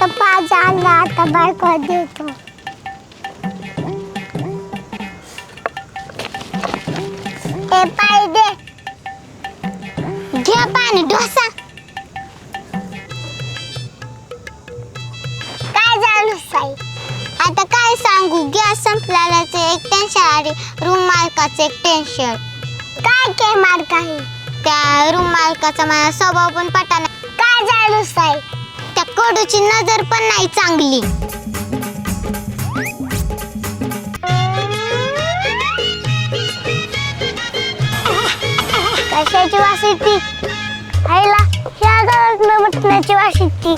तुला आता बायको देतो. ते पाय दे. घे पाणी डोसा काय झालं साई? आता काय सांगू? गॅस संपल्याचं एक टेन्शन आणि रूम मालकाचं एक टेन्शन काय के मार्क आहे? त्या रूम मालकाचा मला स्वभाव पण पटाना काय झालं साई? त्या कडूची नजर पण नाही चांगली. कशाची वास येते? आईला ह्या गावात मटणाची वास येते.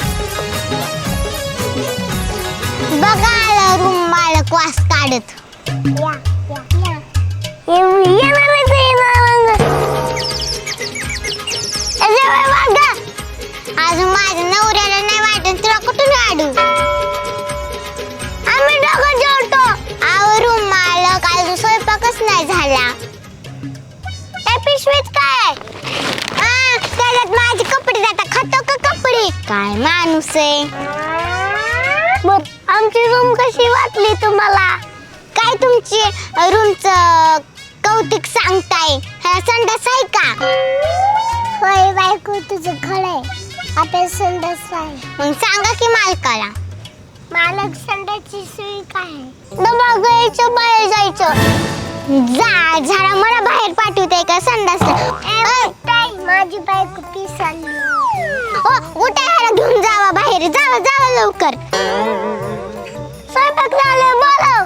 बघा आला रूम मालक वास काढत. या. काय माणूस? आहे बर आमची रूम कशी वाटली तुम्हाला? काय तुमची रूमचं कौतुक सांगताय? हा संडास आहे का? होय बायको तुझं खरं आहे. आपल्या संडास आहे. मग सांगा की मालकाला. मालक संडासची सोय काय दबा यायचं बाहेर जायचं. जा झाडा मला बाहेर पाठवते का संडास माझी बायको पिसाली उठा ह्याला घेऊन जावा बाहेर. जावा जावा लवकर. स्वयंपाक झालं बोलव.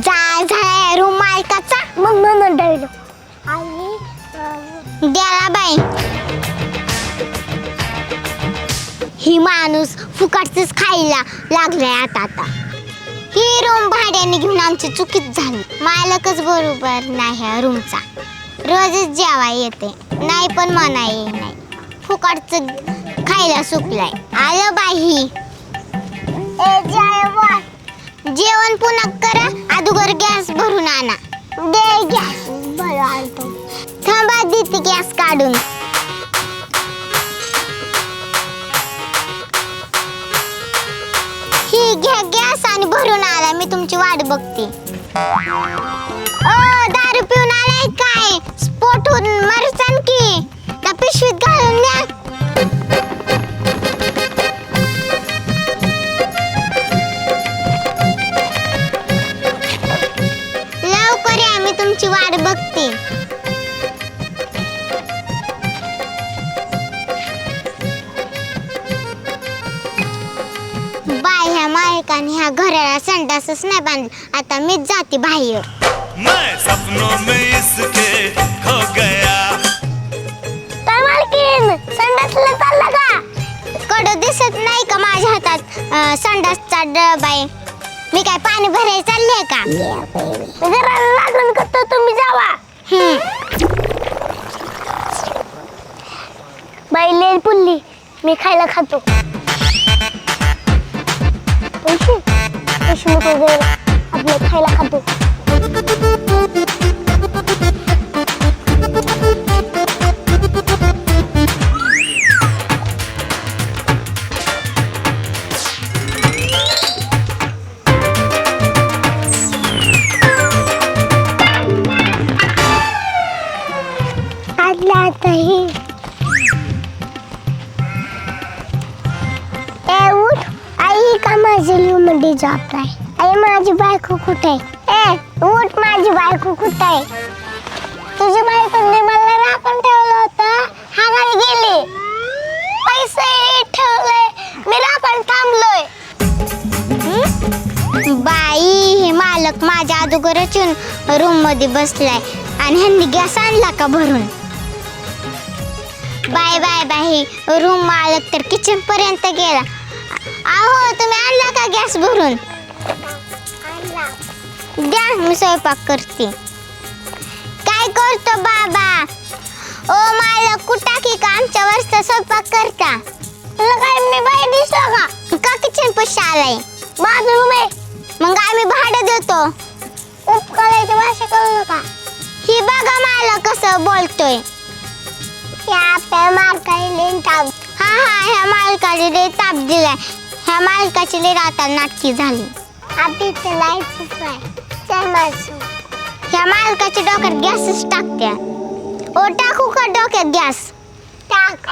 जा झाला रूम मालकाचा. मग म्हणून डळलो द्याला बाई. ही माणूस फुकटच खायला लागलाय आता आता. ही रूम भाड्याने घेऊन आमची चुकीच झाली. मालकच बरोबर नाही रूमचा. रोजच जेवा येते. नाही पण म्हणाय नाही फुकटच खायला सुकलाय. आलं बाई. जेवण. पुन्हा करा अगोदर गॅस भरून आणा. दे गॅस. आणतो. थांबा देते गॅस काढून. ही घ्या गॅस आणि भरून आला मी तुमची वाट बघते. ओ दारू पिऊन आलाय काय? स्फोट मरसन की. त्या पिशवीत घालून द्या लवकर या मी तुमची वाट बघते. बाय ह्या मालकाने ह्या घराला संडासच नाही बांधलं. आता मीच जाते बाहेर. मैं सपनों में इसके खो गया। काय मालकीन संडासला चालला का कड दिसत नाही का माझ्या हातात? अं, संडासचा डबा आहे. मी काय पाणी भरायला चालले का? जरा लागून करतो तुम्ही जावा. बैलेल पुल्ली मी खायला खातो. पैसे? पैसे नको द्यायला आपलं खायला खातो. आई का माझ्या लिवमध्ये जात आहे आई माझी बायको कुठे आहे? उठ माझी बायको कुठं आहे? तुझी बायकोने मला राखून ठेवलं होतं. हागायला गेली. पैसे ठेवले. मी राखून थांबलोय. बाई हे मालक माझ्या अगोदरच येऊन रूममध्ये बसलाय आणि ह्यांनी गॅस आणला का भरून? बाय बाय बाय रूम मालक तर किचन पर्यंत गेला. आहो तुम्ही आणला का गॅस भरून? द्या मी स्वयंपाक करते. काय करतो बाबा? ओ मला कुठा की का? आमच्या वरचा स्वयंपाक करता. तुला काय मी बाहेर दिसलो का? का किचन पैसे आलाय? माझं रूम आहे. मग आम्ही भाडं देतो उपकाराची भाषा करू नका. ही बघा मला कसं बोलतोय. आपल्या मार्काने हा हा ह्या मालकाने लय ताप दिलाय. ह्या मालकाची लय आता नाटकी झाली. आपली चलायचीच आहे. ह्या मालकाच्या डोक्यात गॅसच टाकत्या. ओ टाकू का डोक्यात गॅस? टाक.